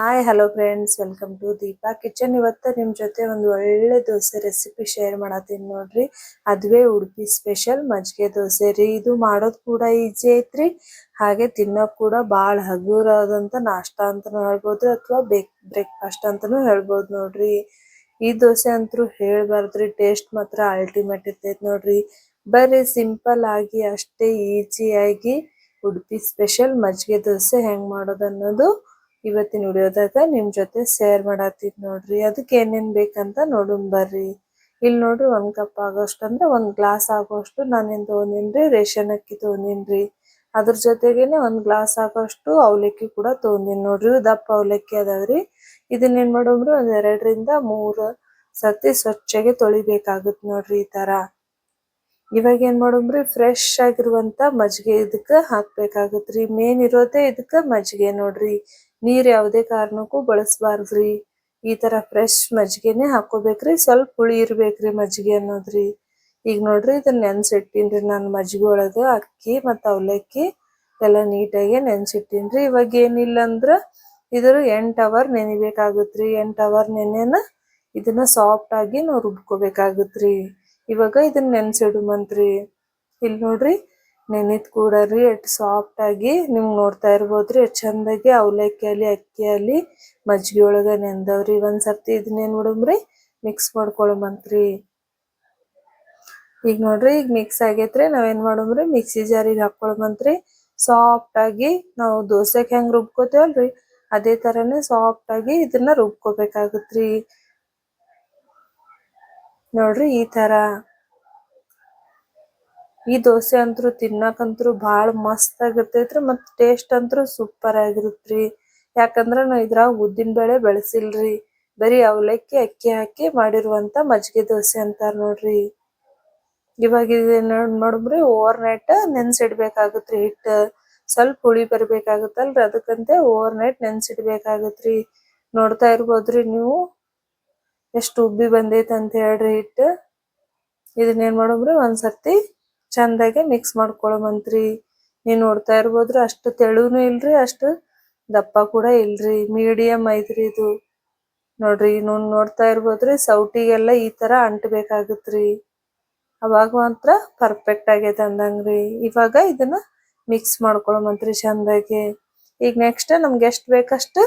Hi hello friends welcome to Deepa kitchen ಇವತ್ತು ನಿಮ್ಮ ಜೊತೆ ಒಂದು ಒಳ್ಳೆ ದೋಸೆ ರೆಸಿಪಿ ಶೇರ್ ಮಾಡತ್ತೀನಿ ನೋಡ್ರಿ. ಅದುವೇ ಉಡುಪಿ ಸ್ಪೆಷಲ್ ಮಜ್ಜಿಗೆ ದೋಸೆ ರೀ. ಇದು ಮಾಡೋದು ಕೂಡ ಈಜಿ ಐತ್ರಿ. ಹಾಗೆ ತಿನ್ನೋಕೆ ಕೂಡ ಭಾಳ ಹಗುರಾದಂಥ ನಾಷ್ಟ ಅಂತಲೂ ಹೇಳ್ಬೋದು ಅಥವಾ ಬೇಕ್ ಬ್ರೇಕ್ಫಾಸ್ಟ್ ಅಂತಾನೂ ಹೇಳ್ಬೋದು ನೋಡ್ರಿ. ಈ ದೋಸೆ ಅಂತೂ ಹೇಳ್ಬಾರ್ದ್ರಿ. ಟೇಸ್ಟ್ ಮಾತ್ರ ಅಲ್ಟಿಮೇಟ್ ಇರ್ತೈತೆ ನೋಡ್ರಿ. ಬರೀ ಸಿಂಪಲ್ ಆಗಿ ಅಷ್ಟೇ ಈಜಿಯಾಗಿ ಉಡುಪಿ ಸ್ಪೆಷಲ್ ಮಜ್ಜಿಗೆ ದೋಸೆ ಹೆಂಗೆ ಮಾಡೋದು ಅನ್ನೋದು ಇವತ್ತಿನ ವಿಡಿಯೋದಾಗ ನಿಮ್ಮ ಜೊತೆ ಶೇರ್ ಮಾಡತ್ತಿದ್ ನೋಡ್ರಿ. ಅದಕ್ಕೆ ಏನೇನ್ ಬೇಕಂತ ನೋಡೋಣ ಬರ್ರಿ. ಇಲ್ಲಿ ನೋಡ್ರಿ ಒಂದ್ ಕಪ್ ಆಗೋಷ್ಟು ಅಂದ್ರೆ ಒಂದ್ ಗ್ಲಾಸ್ ಆಗೋಷ್ಟು ನಾನೇನ್ ತೊಗೊಂಡಿನ್ರಿ, ರೇಷನ್ ಅಕ್ಕಿ ತೊಗೊಂಡಿನ್ರಿ. ಅದ್ರ ಜೊತೆಗೇನೆ ಒಂದ್ ಗ್ಲಾಸ್ ಆಗೋಷ್ಟು ಅವಲಕ್ಕಿ ಕೂಡ ತಗೊಂಡಿನಿ ನೋಡ್ರಿ. ದಪ್ಪ ಅವಲಕ್ಕಿ ಅದಾವ್ರಿ. ಏನ್ ಮಾಡೋಮ್ರಿ, ಒಂದ್ ಎರಡರಿಂದ ಮೂರು ಸತಿ ಸ್ವಚ್ಛಗೆ ತೊಳಿಬೇಕಾಗುತ್ತೆ ನೋಡ್ರಿ ಈ ತರ. ಇವಾಗ ಏನ್ ಮಾಡೋಮ್ರಿ ಫ್ರೆಶ್ ಆಗಿರುವಂತ ಮಜ್ಜಿಗೆ ಇದಕ್ಕ ಹಾಕ್ಬೇಕಾಗತ್ರಿ. ಮೇನ್ ಇರೋದೇ ಇದಕ್ಕ ಮಜ್ಜಿಗೆ ನೋಡ್ರಿ. ನೀರ್ ಯಾವುದೇ ಕಾರಣಕ್ಕೂ ಬಳಸಬಾರ್ದ್ರಿ. ಈ ತರ ಫ್ರೆಶ್ ಮಜ್ಜಿಗೆನೆ ಹಾಕೋಬೇಕ್ರಿ ಸ್ವಲ್ಪ ಹುಳಿ ಇರ್ಬೇಕ್ರಿ ಮಜ್ಜಿಗೆ ಅನ್ನೋದ್ರಿ. ಈಗ ನೋಡ್ರಿ ಇದನ್ನ ನೆನ್ಸಿಟ್ಟಿನ್ರಿ ನಾನು ಮಜ್ಜಿಗೆ ಒಳಗೆ ಅಕ್ಕಿ ಮತ್ತು ಅವಲಕ್ಕಿ ಎಲ್ಲ ನೀಟಾಗಿ ನೆನ್ಸಿಟ್ಟಿನ್ರಿ. ಇವಾಗ ಏನಿಲ್ಲ ಅಂದ್ರೆ ಇದ್ರ ಎಂಟು ಅವರ್ ನೆನಿಬೇಕಾಗುತ್ತೆ ಎಂಟು ಅವರ್ ನೆನೆನ ಇದನ್ನ ಸಾಫ್ಟ್ ಆಗಿ ನಾವು ರುಬ್ಕೋಬೇಕಾಗತ್ರಿ. ಇವಾಗ ಇದನ್ನ ನೆನ್ಸಿಡುಮಂತ್ರಿ. ಇಲ್ಲಿ ನೋಡ್ರಿ ನೆನಿದ್ ಕೂಡರಿ ಎಷ್ಟು ಸಾಫ್ಟ್ ಆಗಿ ಇರ್ಬೋದು ನೋಡ್ತಾ ಎಷ್ಟು ಎಷ್ಟ್ ಚಂದಾಗಿ ಅವಲಕ್ಕಿ ಅಲ್ಲಿ ಅಕ್ಕಿ ಅಲ್ಲಿ ಮಜ್ಜಿಗೆ ಒಳಗ ನೆಂದವ್ರಿ. ಒಂದ್ ಸರ್ತಿ ಇದನ್ನ ಏನ್ ಮಾಡಮ್ರಿ ಮಿಕ್ಸ್ ಮಾಡ್ಕೊಳಮಂತ್ರಿ. ಈಗ ನೋಡ್ರಿ, ಈಗ ಮಿಕ್ಸ್ ಆಗೈತ್ರಿ. ನಾವೇನ್ ಮಾಡಮ್ರಿ ಮಿಕ್ಸಿ ಜಾರಿಗೆ ಹಾಕೊಳಮಂತ್ರಿ. ಸಾಫ್ಟ್ ಆಗಿ ನಾವು ದೋಸೆಗೆ ಹೆಂಗ್ ರುಬ್ಕೋತೇವಲ್ರಿ? ಅದೇ ತರನೇ ಸಾಫ್ಟ್ ಆಗಿ ಇದನ್ನ ರುಬ್ಕೋಬೇಕಾಗತ್ರಿ. ನೋಡ್ರಿ, ಈ ತರ. ಈ ದೋಸೆ ಅಂತೂ ತಿನ್ನಕಂತೂ ಬಹಳ ಮಸ್ತ್ ಆಗಿರ್ತೈತ್ರಿ ಮತ್ತ್ ಟೇಸ್ಟ್ ಅಂತೂ ಸೂಪರ್ ಆಗಿರುತ್ತೆ ಯಾಕಂದ್ರ ನಾ ಇದ್ರಾಗ ಉದ್ದಿನ ಬೇಳೆ ಬೆಳಸಿಲ್ರಿ. ಬರೀ ಅವಲಕ್ಕಿ, ಅಕ್ಕಿ ಹಾಕಿ ಮಾಡಿರುವಂತ ಮಜ್ಜಿಗೆ ದೋಸೆ ಅಂತಾರ ನೋಡ್ರಿ. ಇವಾಗ ಇದನ್ನ ನೋಡ್ರಿ ಓವರ್ ನೈಟ್ ನೆನ್ಸಿಡ್ಬೇಕಾಗತ್ರಿ ಹಿಟ್ಟ. ಸ್ವಲ್ಪ ಹುಳಿ ಬರ್ಬೇಕಾಗತ್ತಲ್ರಿ ಅದಕ್ಕಂತೆ ಓವರ್ ನೈಟ್ ನೆನ್ಸಿಡ್ಬೇಕಾಗತ್ರಿ. ನೋಡ್ತಾ ಇರ್ಬೋದ್ರಿ ನೀವು. ಎಷ್ಟು ಉಬ್ಬಿ ಬಂದೈತೆ ಅಂತ ಹೇಳ್ರಿ ಹಿಟ್ಟು. ಇದನ್ನ ಏನ್ ಮಾಡಮ್ರಿ ಒಂದ್ಸರ್ತಿ ಚಂದಾಗೆ ಮಿಕ್ಸ್ ಮಾಡ್ಕೊಳಮಂತ್ರಿ ನೀವು ನೋಡ್ತಾ ಇರ್ಬೋದ್ರಿ. ಅಷ್ಟು ತೆಳುನು ಇಲ್ರಿ, ಅಷ್ಟು ದಪ್ಪ ಕೂಡ ಇಲ್ರಿ. ಮೀಡಿಯಂ ಐತ್ರಿ ಇದು. ನೋಡ್ರಿ ಇನ್ನು ನೋಡ್ತಾ ಇರ್ಬೋದ್ರಿ, ಸೌಟಿಗೆಲ್ಲ ಈ ತರ ಅಂಟಬೇಕಾಗತ್ರಿ. ಅವಾಗ ಮಾತ್ರ ಪರ್ಫೆಕ್ಟ್ ಆಗೈತೆ ಅಂದಂಗ್ರಿ. ಇವಾಗ ಇದನ್ನ ಮಿಕ್ಸ್ ಮಾಡ್ಕೊಳಮಂತ್ರಿ ಚಂದಾಗಿ. ಈಗ ನೆಕ್ಸ್ಟ್ ನಮ್ಗೆ ಎಷ್ಟು ಬೇಕಷ್ಟು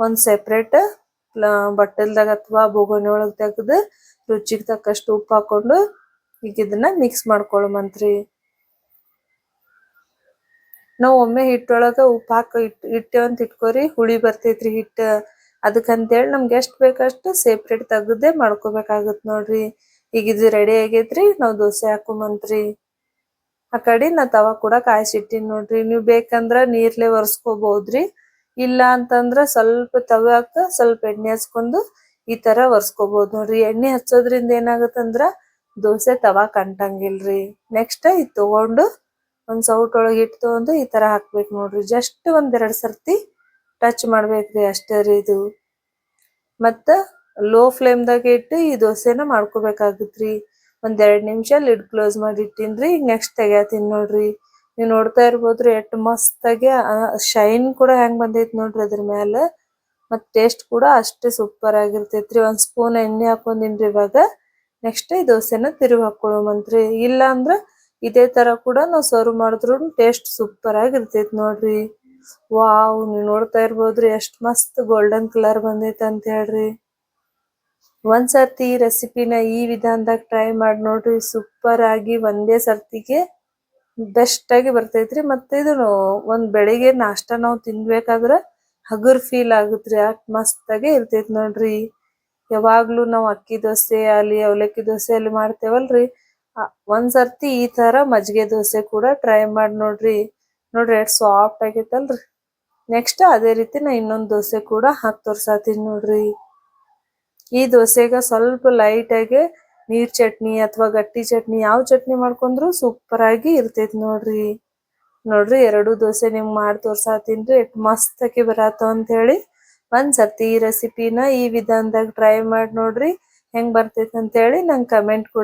ಒಂದ್ ಸೆಪ್ರೇಟ್ ಬಟ್ಟಲ್ದಾಗ ಅಥವಾ ಬೋಗೋನಿ ಒಳಗೆ ತೆಗೆದು ರುಚಿಗೆ ತಕ್ಕಷ್ಟು ಉಪ್ಪು ಹಾಕೊಂಡು ಈಗ ಇದನ್ನ ಮಿಕ್ಸ್ ಮಾಡ್ಕೊಳಮಂತ್ರಿ ನಾವ್ ಒಮ್ಮೆ ಹಿಟ್ಟೊಳಗ ಉಪ್ಪು ಹಾಕಿ ಇಟ್ ಇಟ್ಟೇವಂತ ಇಟ್ಕೋರಿ ಹುಳಿ ಬರ್ತೈತ್ರಿ ಹಿಟ್ಟ. ಅದಕ್ಕಂತೇಳಿ ನಮ್ಗೆ ಎಷ್ಟು ಬೇಕಷ್ಟು ಸೇಪ್ರೇಟ್ ತೆಗ್ದೇ ಮಾಡ್ಕೋಬೇಕಾಗತ್ ನೋಡ್ರಿ. ಈಗ ಇದು ರೆಡಿ ಆಗೈತ್ರಿ, ನಾವ್ ದೋಸೆ ಹಾಕೋಮಂತ್ರಿ. ಆ ಕಡೆ ನಾ ತವಾ ಕೂಡ ಕಾಯಿಸಿಟ್ಟಿನಿ ನೋಡ್ರಿ. ನೀವು ಬೇಕಂದ್ರ ನೀರ್ಲೆ ಒರೆಸ್ಕೋಬಹುದ್ರಿ ಇಲ್ಲ ಅಂತಂದ್ರ ಸ್ವಲ್ಪ ತವ್ಯಾಕ ಸ್ವಲ್ಪ ಎಣ್ಣೆ ಹಚ್ಕೊಂಡು ಈ ತರ ಒರೆಸ್ಕೋಬಹುದು ನೋಡ್ರಿ. ಎಣ್ಣೆ ಹಚ್ಚೋದ್ರಿಂದ ಏನಾಗತ್ತಂದ್ರ ದೋಸೆ ತವಾ ಕಂಟಂಗಿಲ್ರಿ. ನೆಕ್ಸ್ಟ್ ಇದು ತಗೊಂಡು ಒಂದ್ ಸೌಟ್ ಒಳಗೆ ಹಿಟ್ಟು ತಗೊಂಡು ಈ ತರ ಹಾಕ್ಬೇಕು ನೋಡ್ರಿ. ಜಸ್ಟ್ ಒಂದೆರಡು ಸರ್ತಿ ಟಚ್ ಮಾಡ್ಬೇಕ್ರಿ ಅಷ್ಟೇ ರೀ ಇದು. ಮತ್ತ ಲೋ ಫ್ಲೇಮ್ ದಾಗ ಇಟ್ಟು ಈ ದೋಸೆನ ಮಾಡ್ಕೋಬೇಕಾಗತ್ರಿ. ಒಂದ್ ಎರಡ್ ನಿಮಿಷ ಲಿಡ್ ಕ್ಲೋಸ್ ಮಾಡಿ ಇಟ್ಟಿನ್ರಿ. ಈಗ ನೆಕ್ಸ್ಟ್ ತೆಗ್ಯಾತೀನಿ ನೋಡ್ರಿ. ನೀವ್ ನೋಡ್ತಾ ಇರ್ಬೋದ್ರಿ ಎಷ್ಟು ಮಸ್ತ್ ಆಗಿ ಶೈನ್ ಕೂಡ ಹೆಂಗ್ ಬಂದೈತಿ ನೋಡ್ರಿ ಅದ್ರ ಮ್ಯಾಲ. ಮತ್ತ್ ಟೇಸ್ಟ್ ಕೂಡ ಅಷ್ಟೇ ಸೂಪರ್ ಆಗಿರ್ತೈತ್ರಿ. ಒಂದ್ ಸ್ಪೂನ್ ಎಣ್ಣೆ ಹಾಕೊಂಡಿನ್ರಿ ಇವಾಗ. ನೆಕ್ಸ್ಟ್ ಈ ದೋಸೆನ ತಿರುಗಿ ಹಾಕೊಳ್ಳೋಮಂತ್ರಿ ಇಲ್ಲ ಅಂದ್ರೆ ಇದೇ ತರ ಕೂಡ ನಾವು ಸರ್ವ್ ಮಾಡಿದ್ರು ಟೇಸ್ಟ್ ಸೂಪರ್ ಆಗಿರ್ತೈತಿ ನೋಡ್ರಿ. ವಾವ್ ನೀವು ನೋಡ್ತಾ ಇರ್ಬೋದ್ರಿ ಎಷ್ಟ್ ಮಸ್ತ್ ಗೋಲ್ಡನ್ ಕಲರ್ ಬಂದೈತೆ ಅಂತ ಹೇಳ್ರಿ. ಒಂದ್ ಸರ್ತಿ ಈ ರೆಸಿಪಿನ ಈ ವಿಧಾನದಾಗ ಟ್ರೈ ಮಾಡಿ ನೋಡ್ರಿ ಸೂಪರ್ ಆಗಿ ಒಂದೇ ಸರ್ತಿಗೆ ಬೆಸ್ಟ್ ಆಗಿ ಬರ್ತೈತ್ರಿ. ಮತ್ತೆ ಇದು ಒಂದ್ ಬೆಳಿಗ್ಗೆ ನಾಷ್ಟ ನಾವು ತಿನ್ಬೇಕಾದ್ರ ಹಗುರ್ ಫೀಲ್ ಆಗುತ್ತೆ ಅಷ್ಟ್ ಮಸ್ತ್ ಆಗಿ ಇರ್ತೈತಿ ನೋಡ್ರಿ. ಯಾವಾಗ್ಲೂ ನಾವು ಅಕ್ಕಿ ದೋಸೆ ಅಲ್ಲಿ, ಅವಲಕ್ಕಿ ದೋಸೆ ಅಲ್ಲಿ ಮಾಡ್ತೇವಲ್ರಿ. ಒಂದ್ಸರ್ತಿ ಈ ತರ ಮಜ್ಜಿಗೆ ದೋಸೆ ಕೂಡ ಟ್ರೈ ಮಾಡಿ ನೋಡ್ರಿ. ನೋಡ್ರಿ ಎಷ್ಟು ಸಾಫ್ಟ್ ಆಗೈತಲ್ರಿ. ನೆಕ್ಸ್ಟ್ ಅದೇ ರೀತಿ ನಾ ಇನ್ನೊಂದು ದೋಸೆ ಕೂಡ ಹಾಕಿ ತೋರ್ಸಾತೀನಿ ನೋಡ್ರಿ. ಈ ದೋಸೆಗ ಸ್ವಲ್ಪ ಲೈಟ್ ಆಗಿ ನೀರ್ ಚಟ್ನಿ ಅಥವಾ ಗಟ್ಟಿ ಚಟ್ನಿ ಯಾವ ಚಟ್ನಿ ಮಾಡ್ಕೊಂಡ್ರು ಸೂಪರ್ ಆಗಿ ಇರ್ತೈತಿ ನೋಡ್ರಿ. ನೋಡ್ರಿ ಎರಡು ದೋಸೆ ನಿಮ್ಗೆ ಮಾಡಿ ರೀ ಎಸ್ಟ್ ಮಸ್ತ್ ಆಗಿ ಬರತ್ತಾವ ಅಂತ ಹೇಳಿ. ಒಂದ್ ಸರ್ತಿ ಈ ರೆಸಿಪಿನ ಈ ವಿಧಾನದಾಗ ಟ್ರೈ ಮಾಡಿ ನೋಡ್ರಿ. ಹೆಂಗ್ ಬರ್ತೈತಿ ಅಂತ ಹೇಳಿ ನಂಗೆ ಕಮೆಂಟ್ ಕೂಡ